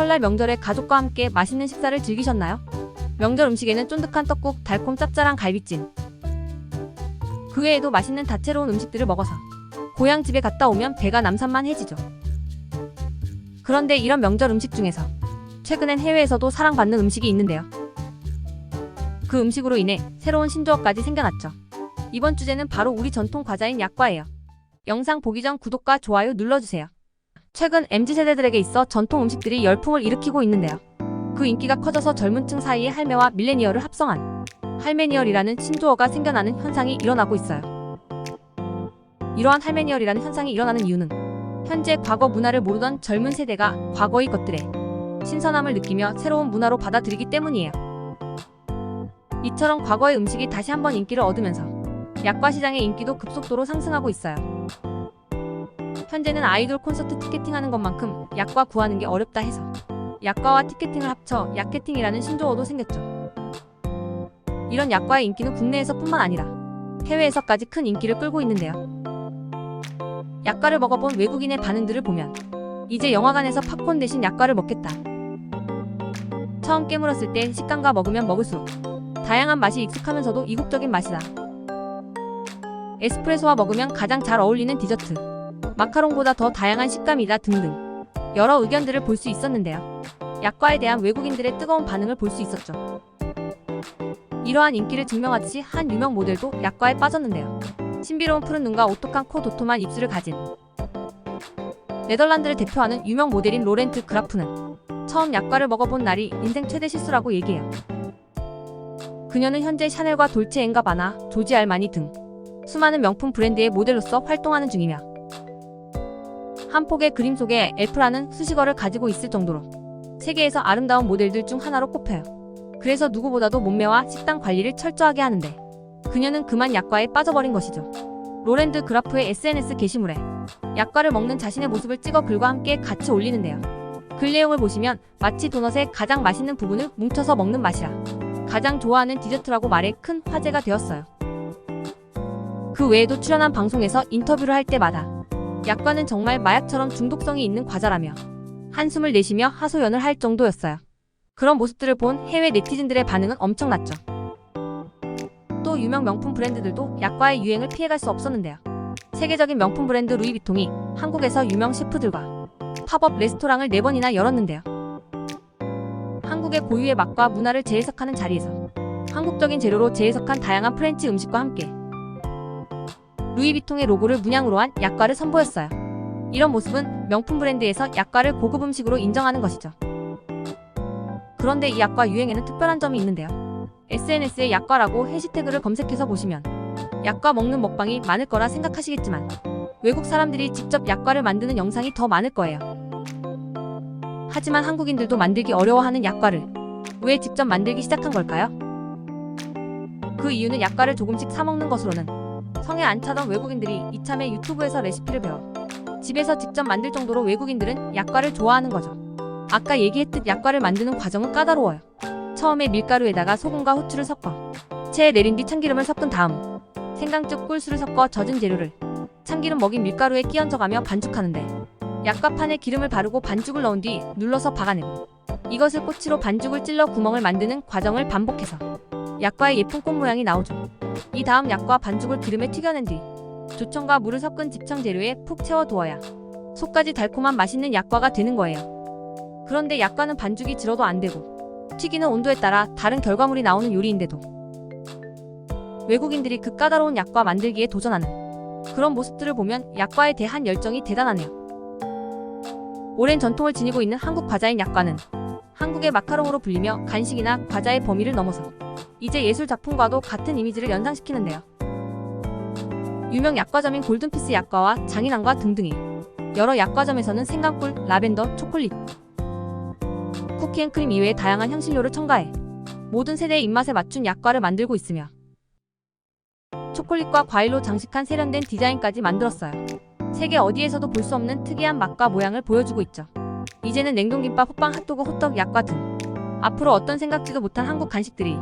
설날 명절에 가족과 함께 맛있는 식사를 즐기셨나요? 명절 음식에는 쫀득한 떡국, 달콤 짭짤한 갈비찜. 그 외에도 맛있는 다채로운 음식들을 먹어서 고향 집에 갔다 오면 배가 남산만해지죠. 그런데 이런 명절 음식 중에서 최근엔 해외에서도 사랑받는 음식이 있는데요. 그 음식으로 인해 새로운 신조어까지 생겨났죠. 이번 주제는 바로 우리 전통 과자인 약과예요. 영상 보기 전 구독과 좋아요 눌러주세요. 최근 MZ세대들에게 있어 전통 음식들이 열풍을 일으키고 있는데요. 그 인기가 커져서 젊은 층 사이에 할매와 밀레니얼을 합성한 할메니얼이라는 신조어가 생겨나는 현상이 일어나고 있어요. 이러한 할메니얼이라는 현상이 일어나는 이유는 현재 과거 문화를 모르던 젊은 세대가 과거의 것들에 신선함을 느끼며 새로운 문화로 받아들이기 때문이에요. 이처럼 과거의 음식이 다시 한번 인기를 얻으면서 약과 시장의 인기도 급속도로 상승하고 있어요. 현재는 아이돌 콘서트 티켓팅하는 것만큼 약과 구하는 게 어렵다 해서 약과와 티켓팅을 합쳐 약캐팅이라는 신조어도 생겼죠. 이런 약과의 인기는 국내에서뿐만 아니라 해외에서까지 큰 인기를 끌고 있는데요. 약과를 먹어본 외국인의 반응들을 보면 이제 영화관에서 팝콘 대신 약과를 먹겠다. 처음 깨물었을 때 식감과 먹으면 먹을수록 다양한 맛이 익숙하면서도 이국적인 맛이다. 에스프레소와 먹으면 가장 잘 어울리는 디저트. 마카롱보다 더 다양한 식감이다 등등 여러 의견들을 볼 수 있었는데요. 약과에 대한 외국인들의 뜨거운 반응을 볼 수 있었죠. 이러한 인기를 증명하듯이 한 유명 모델도 약과에 빠졌는데요. 신비로운 푸른 눈과 오똑한 코 도톰한 입술을 가진 네덜란드를 대표하는 유명 모델인 로렌트 그라프는 처음 약과를 먹어본 날이 인생 최대 실수라고 얘기해요. 그녀는 현재 샤넬과 돌체 앤 가바나, 조지 알마니 등 수많은 명품 브랜드의 모델로서 활동하는 중이며 한 폭의 그림 속에 엘프라는 수식어를 가지고 있을 정도로 세계에서 아름다운 모델들 중 하나로 꼽혀요. 그래서 누구보다도 몸매와 식단 관리를 철저하게 하는데 그녀는 그만 약과에 빠져버린 것이죠. 로랜드 그라프의 SNS 게시물에 약과를 먹는 자신의 모습을 찍어 글과 함께 같이 올리는데요. 글 내용을 보시면 마치 도넛의 가장 맛있는 부분을 뭉쳐서 먹는 맛이라 가장 좋아하는 디저트라고 말해 큰 화제가 되었어요. 그 외에도 출연한 방송에서 인터뷰를 할 때마다 약과는 정말 마약처럼 중독성이 있는 과자라며 한숨을 내쉬며 하소연을 할 정도였어요. 그런 모습들을 본 해외 네티즌들의 반응은 엄청났죠. 또 유명 명품 브랜드들도 약과의 유행을 피해갈 수 없었는데요. 세계적인 명품 브랜드 루이비통이 한국에서 유명 셰프들과 팝업 레스토랑을 4번이나 열었는데요. 한국의 고유의 맛과 문화를 재해석하는 자리에서 한국적인 재료로 재해석한 다양한 프렌치 음식과 함께 루이비통의 로고를 문양으로 한 약과를 선보였어요. 이런 모습은 명품 브랜드에서 약과를 고급 음식으로 인정하는 것이죠. 그런데 이 약과 유행에는 특별한 점이 있는데요. SNS에 약과라고 해시태그를 검색해서 보시면 약과 먹는 먹방이 많을 거라 생각하시겠지만 외국 사람들이 직접 약과를 만드는 영상이 더 많을 거예요. 하지만 한국인들도 만들기 어려워하는 약과를 왜 직접 만들기 시작한 걸까요? 그 이유는 약과를 조금씩 사 먹는 것으로는 성에 안 차던 외국인들이 이참에 유튜브에서 레시피를 배워 집에서 직접 만들 정도로 외국인들은 약과를 좋아하는 거죠. 아까 얘기했듯 약과를 만드는 과정은 까다로워요. 처음에 밀가루에다가 소금과 후추를 섞어 체에 내린 뒤 참기름을 섞은 다음 생강즙 꿀수를 섞어 젖은 재료를 참기름 먹인 밀가루에 끼얹어가며 반죽하는데 약과판에 기름을 바르고 반죽을 넣은 뒤 눌러서 박아내고 이것을 꼬치로 반죽을 찔러 구멍을 만드는 과정을 반복해서 약과의 예쁜 꽃 모양이 나오죠. 이 다음 약과 반죽을 기름에 튀겨낸 뒤 조청과 물을 섞은 집청 재료에 푹 채워 두어야 속까지 달콤한 맛있는 약과가 되는 거예요. 그런데 약과는 반죽이 질어도 안 되고 튀기는 온도에 따라 다른 결과물이 나오는 요리인데도 외국인들이 그 까다로운 약과 만들기에 도전하는 그런 모습들을 보면 약과에 대한 열정이 대단하네요. 오랜 전통을 지니고 있는 한국 과자인 약과는 한국의 마카롱으로 불리며 간식이나 과자의 범위를 넘어서 이제 예술 작품과도 같은 이미지를 연상시키는데요. 유명 약과점인 골든피스 약과와 장인왕과 등등의 여러 약과점에서는 생강꿀, 라벤더, 초콜릿, 쿠키앤크림 이외의 다양한 향신료를 첨가해 모든 세대의 입맛에 맞춘 약과를 만들고 있으며 초콜릿과 과일로 장식한 세련된 디자인까지 만들었어요. 세계 어디에서도 볼 수 없는 특이한 맛과 모양을 보여주고 있죠. 이제는 냉동김밥, 호빵, 핫도그, 호떡, 약과 등 앞으로 어떤 생각지도 못한 한국 간식들이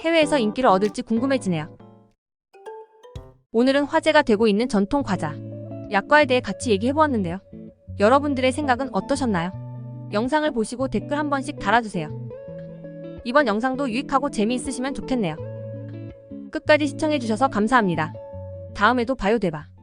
해외에서 인기를 얻을지 궁금해지네요. 오늘은 화제가 되고 있는 전통 과자, 약과에 대해 같이 얘기해보았는데요. 여러분들의 생각은 어떠셨나요? 영상을 보시고 댓글 한 번씩 달아주세요. 이번 영상도 유익하고 재미있으시면 좋겠네요. 끝까지 시청해주셔서 감사합니다. 다음에도 봐요 대박.